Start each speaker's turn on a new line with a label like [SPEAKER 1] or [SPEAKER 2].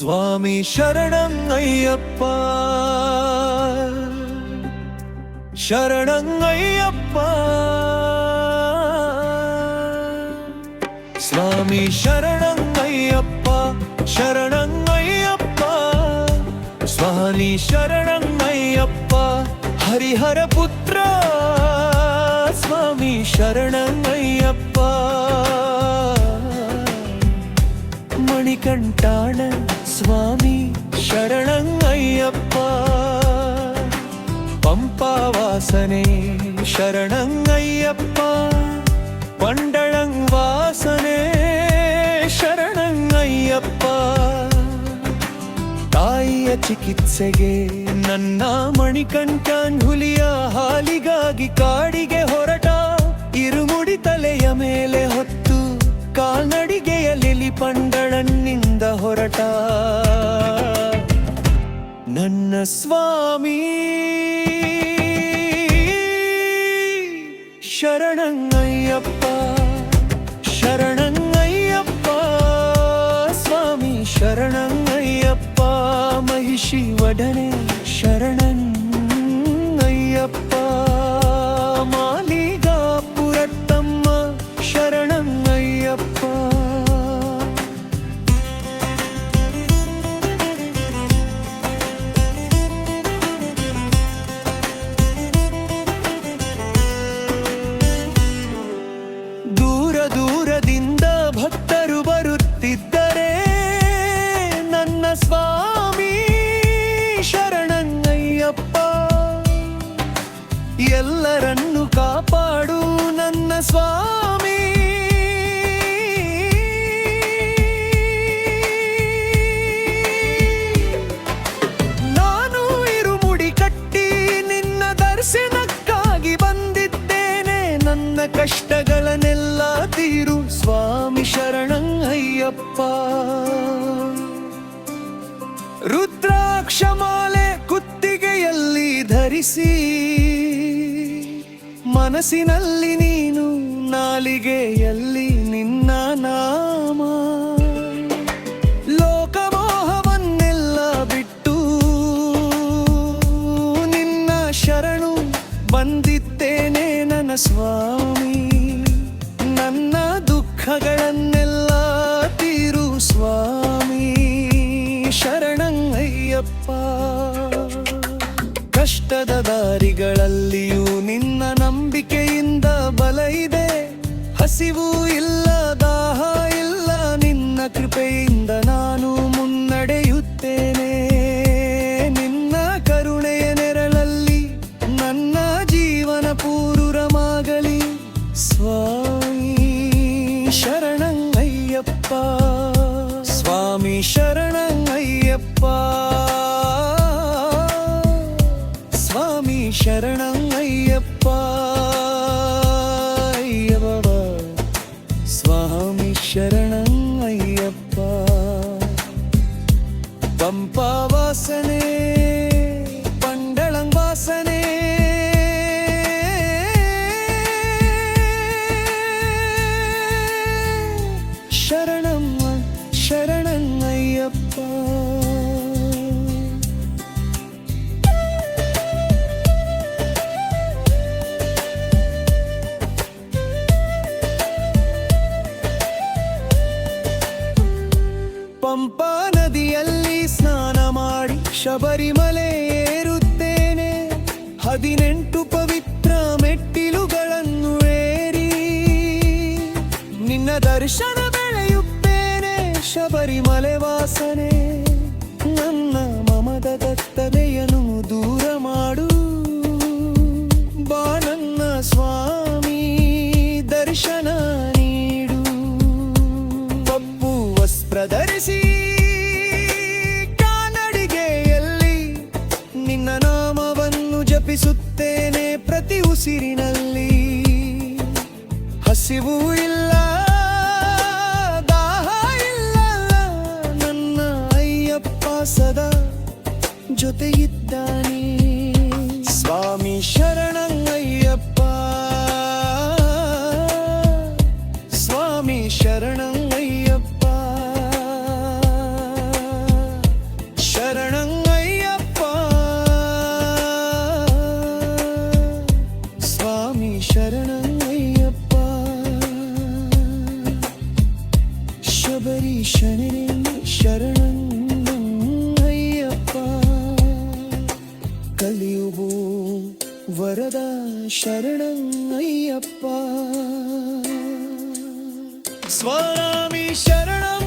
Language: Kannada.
[SPEAKER 1] ಸ್ವಾಮಿ ಶರಣಂ ಅಯ್ಯಪ್ಪ ಶರಣಂ ಅಯ್ಯಪ್ಪ ಸ್ವಾಮಿ ಶರಣಂ ಅಯ್ಯಪ್ಪ ಶರಣಂ ಅಯ್ಯಪ್ಪ ಸ್ವಾಮಿ ಶರಣಂ ಅಯ್ಯಪ್ಪ ಹರಿಹರ ಸ್ವಾಮಿ ಶರಣಂ ಅಯ್ಯಪ್ಪ ಮಣಿಕಂಠಾಣ వాసనే ಶರಣಂಗಯ್ಯಪ್ಪ. ಪಂಪಾವಾಸನೆ ಶರಣಂಗಯ್ಯಪ್ಪ. ತಾಯಿಯ ಚಿಕಿತ್ಸೆಗೆ ನನ್ನ ಮಣಿಕಂಠನ್ ಹುಲಿಯ ಹಾಲಿಗಾಗಿ ಕಾಡಿಗೆ ಹೊರಟ. ಇರುಮುಡಿ ತಲೆಯ ಮೇಲೆ ಹೊತ್ತು ಕಾಲ್ನಡಿಗೆಯಲ್ಲಿ ಪಂಡಳನ್ನಿಂದ ಹೊರಟ. ನನ್ನ ಸ್ವಾಮಿ ಶರಣಂಗಯ್ಯಪ್ಪ ಶರಣಂಗಯ್ಯಪ್ಪ ಸ್ವಾಮಿ ಶರಣಂಗಯ್ಯಪ್ಪ ಮಹಿಷಿ ಒಡನೆ ಶರಣಂಗಯ್ಯಪ್ಪ ಕಾಪಾಡು ನನ್ನ ಸ್ವಾಮಿ. ನಾನು ಇರುಮುಡಿ ಕಟ್ಟಿ ನಿನ್ನ ದರ್ಶನಕ್ಕಾಗಿ ಬಂದಿದ್ದೇನೆ. ನನ್ನ ಕಷ್ಟಗಳನ್ನೆಲ್ಲ ತೀರು ಸ್ವಾಮಿ ಶರಣಂಗಯ್ಯಪ್ಪ ರುದ್ರಾಕ್ಷಮಾಲೆ ಕುತ್ತಿಗೆಯಲ್ಲಿ ಧರಿಸಿ ಮನಸ್ಸಿನಲ್ಲಿ ನೀನು, ನಾಲಿಗೆಯಲ್ಲಿ ನಿನ್ನ ನಾಮ. ಲೋಕಮೋಹವನ್ನೆಲ್ಲ ಬಿಟ್ಟು ನಿನ್ನ ಶರಣು ಬಂದಿದ್ದೇನೆ ನನ್ನ ಸ್ವಾಮಿ. ನನ್ನ ದುಃಖಗಳನ್ನೆಲ್ಲ ತೀರು ಸ್ವಾಮಿ. ಶರಣಂಗಯ್ಯಪ್ಪ, ಕಷ್ಟದ ದಾರಿಗಳಲ್ಲಿಯೂ ನಂಬಿಕೆಯಿಂದ ಬಲ ಇದೆ. ಹಸಿವು ಇಲ್ಲ ದಾಹ ಇಲ್ಲ ನಿನ್ನ ಕೃಪೆಯಿಂದ ನಾನು ಮುನ್ನಡೆಯುತ್ತೇನೆ. ಪಂಪಾ ನದಿಯಲ್ಲಿ ಸ್ನಾನ ಮಾಡಿ ಶಬರಿಮಲೆ ಏರುತ್ತೇನೆ. ಹದಿನೆಂಟು ಪವಿತ್ರ ಮೆಟ್ಟಿಲುಗಳನ್ನು ಏರಿ ನಿನ್ನ ದರ್ಶನ ಬೆಳೆಯುತ್ತೇನೆ. ಶಬರಿಮಲೆ ವಾಸನೆ ಶರಣಯ್ಯಪ್ಪ ಸ್ವಾಮಿ ಶರಣಂ